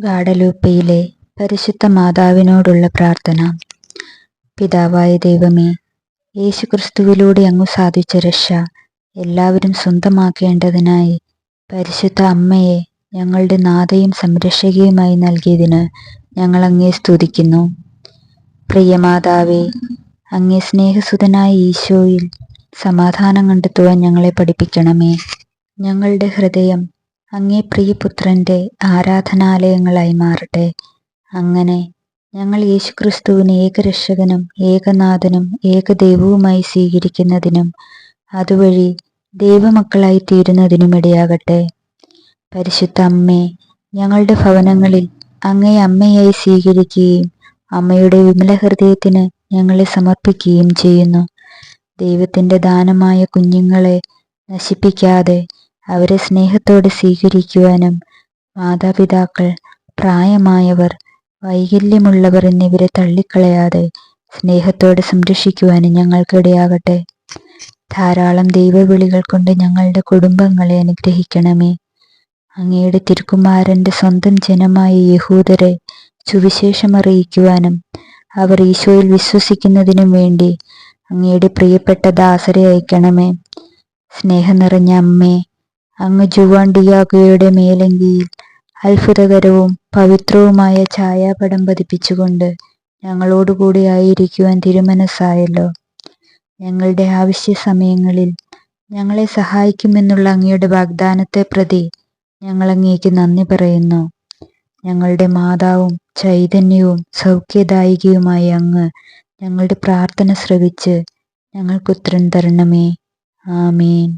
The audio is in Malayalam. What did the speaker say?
ഗാഡലൂപ്പയിലെ പരിശുദ്ധ മാതാവിനോടുള്ള പ്രാർത്ഥന. പിതാവായ ദൈവമേ യേശുക്രിസ്തുവിലൂടെ അങ്ങ് സാധിച്ച രക്ഷ എല്ലാവരും സ്വന്തമാക്കേണ്ടതിനായി പരിശുദ്ധ അമ്മയെ ഞങ്ങളുടെ നാഥയും സംരക്ഷകയുമായി നൽകിയതിന് ഞങ്ങൾ അങ്ങേ സ്തുതിക്കുന്നു. പ്രിയമാതാവേ അങ്ങേ സ്നേഹസുതനായ ഈശോയിൽ സമാധാനം കണ്ടെത്തുവാൻ ഞങ്ങളെ പഠിപ്പിക്കണമേ. ഞങ്ങളുടെ ഹൃദയം അങ്ങേ പ്രിയപുത്രന്റെ ആരാധനാലയങ്ങളായി മാറട്ടെ. അങ്ങനെ ഞങ്ങൾ യേശുക്രിസ്തുവിനെ ഏകരക്ഷകനും ഏകനാഥനും ഏകദൈവവുമായി സ്വീകരിക്കുന്നതിനും അതുവഴി ദൈവമക്കളായി തീരുന്നതിനും ഇടയാകട്ടെ പരിശുദ്ധ അമ്മേ ഞങ്ങളുടെ ഭവനങ്ങളിൽ അങ്ങേ അമ്മയായി സ്വീകരിക്കുകയും അമ്മയുടെ വിമല ഹൃദയത്തിന് ഞങ്ങളെ സമർപ്പിക്കുകയും ചെയ്യുന്നു. ദൈവത്തിന്റെ ദാനമായ കുഞ്ഞുങ്ങളെ നശിപ്പിക്കാതെ അവരെ സ്നേഹത്തോടെ സ്വീകരിക്കുവാനും മാതാപിതാക്കൾ പ്രായമായവർ വൈകല്യമുള്ളവർ എന്നിവരെ തള്ളിക്കളയാതെ സ്നേഹത്തോടെ സംരക്ഷിക്കുവാനും ഞങ്ങൾക്കിടയാകട്ടെ. ധാരാളം ദൈവവിളികൾ കൊണ്ട് ഞങ്ങളുടെ കുടുംബങ്ങളെ അനുഗ്രഹിക്കണമേ. അങ്ങയുടെ തിരുക്കുമാരന്റെ സ്വന്തം ജനമായ യഹൂദരെ സുവിശേഷം അറിയിക്കുവാനും അവർ ഈശോയിൽ വിശ്വസിക്കുന്നതിനും വേണ്ടി അങ്ങയുടെ പ്രിയപ്പെട്ട ദാസരെ അയക്കണമേ. സ്നേഹം നിറഞ്ഞ അമ്മേ അങ്ങ് ജുവാണ്ടിയാഗയുടെ മേലങ്കിയിൽ അത്ഭുതകരവും പവിത്രവുമായ ഛായാപടം പതിപ്പിച്ചുകൊണ്ട് ഞങ്ങളോടുകൂടി ആയിരിക്കുവാൻ തിരുമനസ്സായല്ലോ. ഞങ്ങളുടെ ആവശ്യ സമയങ്ങളിൽ ഞങ്ങളെ സഹായിക്കുമെന്നുള്ള അങ്ങയുടെ വാഗ്ദാനത്തെ പ്രതി ഞങ്ങൾ അങ്ങേക്ക് നന്ദി പറയുന്നു. ഞങ്ങളുടെ മാതാവും ചൈതന്യവും സൗഖ്യദായികയുമായ അങ്ങ് ഞങ്ങളുടെ പ്രാർത്ഥന ശ്രവിച്ച് ഞങ്ങൾക്ക് ഉത്തരം തരണമേ. ആമേൻ.